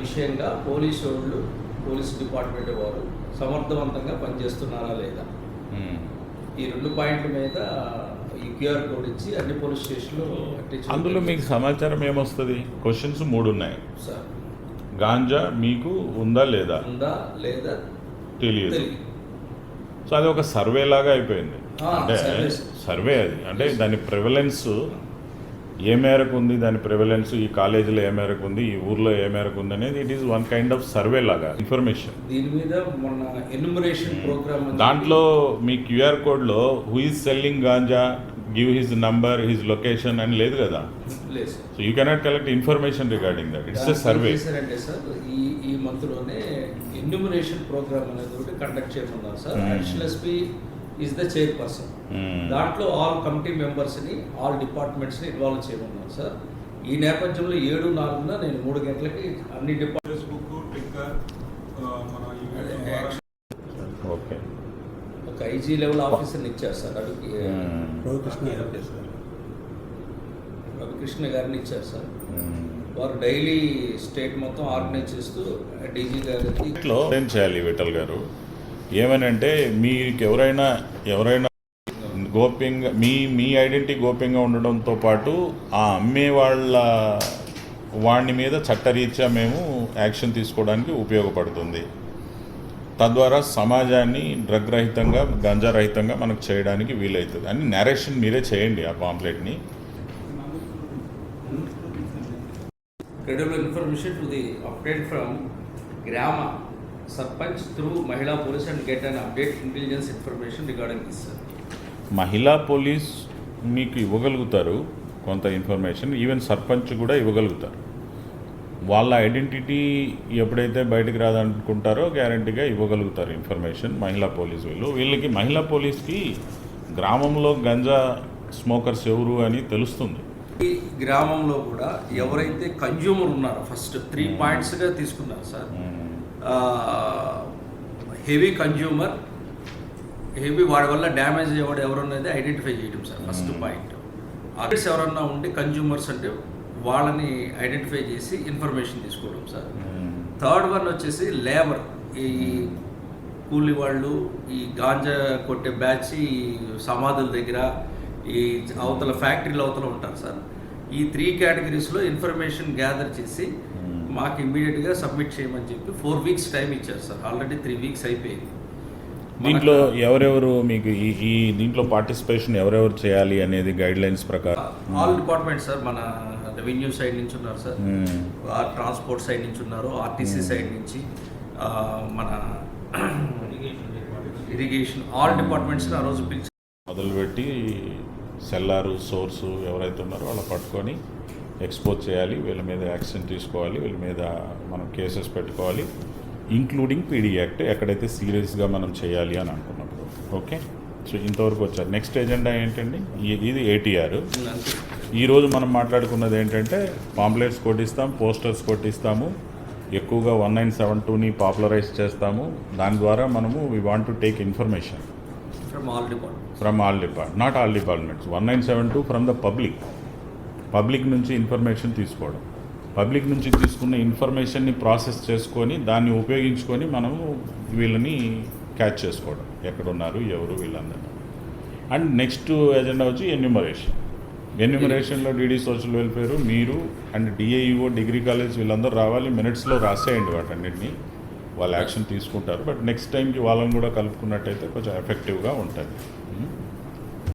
విషయంగా పోలీసు వాళ్ళు police department వారు సమర్థవంతంగా పనిచేస్తున్నారా లేదా. ఈ రెండు పాయింట్ల మీద ఈ క్యూఆర్ కోడ్ ఇచ్చి అన్ని పోలీస్ స్టేషన్లు అందులో మీకు సమాచారం ఏమొస్తుంది? క్వశ్చన్స్ మూడు ఉన్నాయి. సార్. గాంజా మీకు ఉందా లేదా? ఉందా లేదా తెలియదు. సో అది ఒక సర్వే లాగా అయిపోయింది. అంటే సర్వే. సార్. సర్వే అది. అంటే దాని ప్రివలెన్స్ ఏ మేరకు ఉంది దాని ప్రివలెన్స్ ఈ కాలేజీలో ఏ మేరకు ఉంది ఈ ఊర్లో ఏ మేరకు ఉంది అనేది it is one kind of survey లాగా ఇన్ఫర్మేషన్ దీని మీద మొన్న ఎన్యుమరేషన్ ప్రోగ్రామ్ దాంట్లో మీ క్యూఆర్ కోడ్లో who is selling ganja give his number his location అని లేదు కదా? So you cannot collect information regarding that it's survey చేశారంటే సార్ ఈ ఈ మంత్లోనే ఎన్యుమరేషన్ ప్రోగ్రామ్ అనేది ఒకటి కండక్ట్ చేయమన్నారు sir. Additional SP is the chairperson దాంట్లో ఆల్ కమిటీ మెంబర్స్ని ఆల్ డిపార్ట్మెంట్స్ని ఇన్వాల్వ్ చేయమన్నారు సార్ ఈ నేపథ్యంలో ఏడు నాలుగున నేను మూడు గంటలకి అన్ని డిపార్ట్మెంట్ ఫేస్బుక్ ట్విట్టర్ ఆ, మన ఈమెయిల్ ద్వారా ఓకే. ఒక ఐజీ లెవెల్ ఆఫీసర్ని ఇచ్చారు సార్ అడిగి రవికృష్ణ గారిని ఇచ్చారు సార్ వారు డైలీ స్టేట్ మొత్తం ఆర్గనైజ్ చేస్తూ డీజీ గారికి లో ఏం చేయాలి విఠల్ గారు? ఏమనంటే మీకు ఎవరైనా ఎవరైనా గోప్యంగా మీ మీ ఐడెంటిటీ గోప్యంగా ఉండడంతో పాటు ఆ అమ్మే వాళ్ళ వాడిని మీద చట్టరీత్యా మేము యాక్షన్ తీసుకోవడానికి ఉపయోగపడుతుంది. తద్వారా సమాజాన్ని డ్రగ్ రహితంగా గంజా రహితంగా మనకు చేయడానికి వీలవుతుంది అని నరేషన్ మీరే చేయండి ఆ పాంప్లెట్ని. Credible information to the update from Grama. Sarpanch through Mahila Police and get an update intelligence information regarding this, sir. మహిళా పోలీస్ మీకు ఇవ్వగలుగుతారు కొంత ఇన్ఫర్మేషన్ ఈవెన్ సర్పంచ్ కూడా ఇవ్వగలుగుతారు. వాళ్ళ ఐడెంటిటీ ఎప్పుడైతే బయటకు రాదనుకుంటారో గ్యారంటీగా ఇవ్వగలుగుతారు ఇన్ఫర్మేషన్ మహిళా పోలీస్ వీళ్ళు. వీళ్ళకి మహిళా పోలీస్కి గ్రామంలో గంజా స్మోకర్స్ ఎవరు అని తెలుస్తుంది. ఈ గ్రామంలో కూడా ఎవరైతే కన్జ్యూమర్ ఉన్నారో ఫస్ట్ త్రీ పాయింట్స్గా తీసుకున్నారు సార్ హెవీ కన్జ్యూమర్ హెవీ వాడి వల్ల డ్యామేజ్ అయ్యేవాడు ఎవరున్నది ఐడెంటిఫై చేయడం సార్ ఫస్ట్. పాయింట్. అదర్స్ ఎవరన్నా ఉంటే కన్జ్యూమర్స్ అంటే వాళ్ళని ఐడెంటిఫై చేసి ఇన్ఫర్మేషన్ తీసుకోవడం సార్. థర్డ్ వన్ వచ్చేసి లేబర్. ఈ కూలి వాళ్ళు ఈ గాంజా కొట్టే బ్యాచ్ ఈ సమాధుల దగ్గర ఈ అవతల ఫ్యాక్టరీల అవతల ఉంటారు సార్. ఈ త్రీ కేటగిరీస్లో ఇన్ఫర్మేషన్ గ్యాదర్ చేసి. మాకు ఇమ్మీడియట్గా సబ్మిట్ చేయమని చెప్పి ఫోర్ వీక్స్ టైం ఇచ్చారు సార్ ఆల్రెడీ త్రీ వీక్స్ అయిపోయింది దీంట్లో ఎవరెవరు మీకు ఈ ఈ దీంట్లో పార్టిసిపేషన్ ఎవరెవరు చేయాలి అనేది గైడ్ లైన్స్ ప్రకారం ఆల్ డిపార్ట్మెంట్ సార్ మన రెవెన్యూ సైడ్ నుంచి ఉన్నారు సార్. ట్రాన్స్పోర్ట్ సైడ్ నుంచి ఉన్నారు ఆర్టీసీ. సైడ్ నుంచి మన ఇరిగేషన్ ఆల్ డిపార్ట్మెంట్స్ ఆ రోజు పిలిచి మొదలుపెట్టి సెల్లారు సోర్సు ఎవరైతే ఉన్నారో వాళ్ళ పట్టుకొని ఎక్స్పోజ్ చేయాలి వీళ్ళ మీద యాక్షన్ తీసుకోవాలి వీళ్ళ మీద మనం కేసెస్ పెట్టుకోవాలి ఇంక్లూడింగ్ పీడీ యాక్ట్ ఎక్కడైతే సీరియస్గా మనం చేయాలి అని అనుకున్నప్పుడు. ఓకే సో ఇంతవరకు వచ్చారు. నెక్స్ట్ ఎజెండా ఏంటండి? ఇది ఏటీఆర్. ఈరోజు మనం మాట్లాడుకున్నది ఏంటంటే పాంప్లెట్స్ కొట్టిస్తాం పోస్టర్స్ కొట్టిస్తాము ఎక్కువగా వన్ నైన్ సెవెన్ టూని పాపులరైజ్ చేస్తాము. దాని ద్వారా మనము we want to take information from all department from all depart not all departments one nine seven two from the public public నుంచి ఇన్ఫర్మేషన్ తీసుకోవడం. పబ్లిక్ నుంచి తీసుకున్న ఇన్ఫర్మేషన్ని ప్రాసెస్ చేసుకొని దాన్ని ఉపయోగించుకొని మనము వీళ్ళని క్యాచ్ చేసుకోవడం. ఎక్కడున్నారు ఎవరు వీళ్ళందరూ అండ్ నెక్స్ట్ ఎజెండా వచ్చి ఎన్యూమరేషన్. ఎన్యూమరేషన్లో డీడీ సోషల్ వెల్ఫేర్ మీరు అండ్ డిఏఈఓ డిగ్రీ కాలేజ్ వీళ్ళందరూ రావాలి. మినిట్స్లో రాసేయండి వాటన్నిటిని. వాళ్ళు యాక్షన్ తీసుకుంటారు. బట్ నెక్స్ట్ టైంకి వాళ్ళని కూడా కలుపుకున్నట్టయితే కొంచెం ఎఫెక్టివ్గా ఉంటుంది.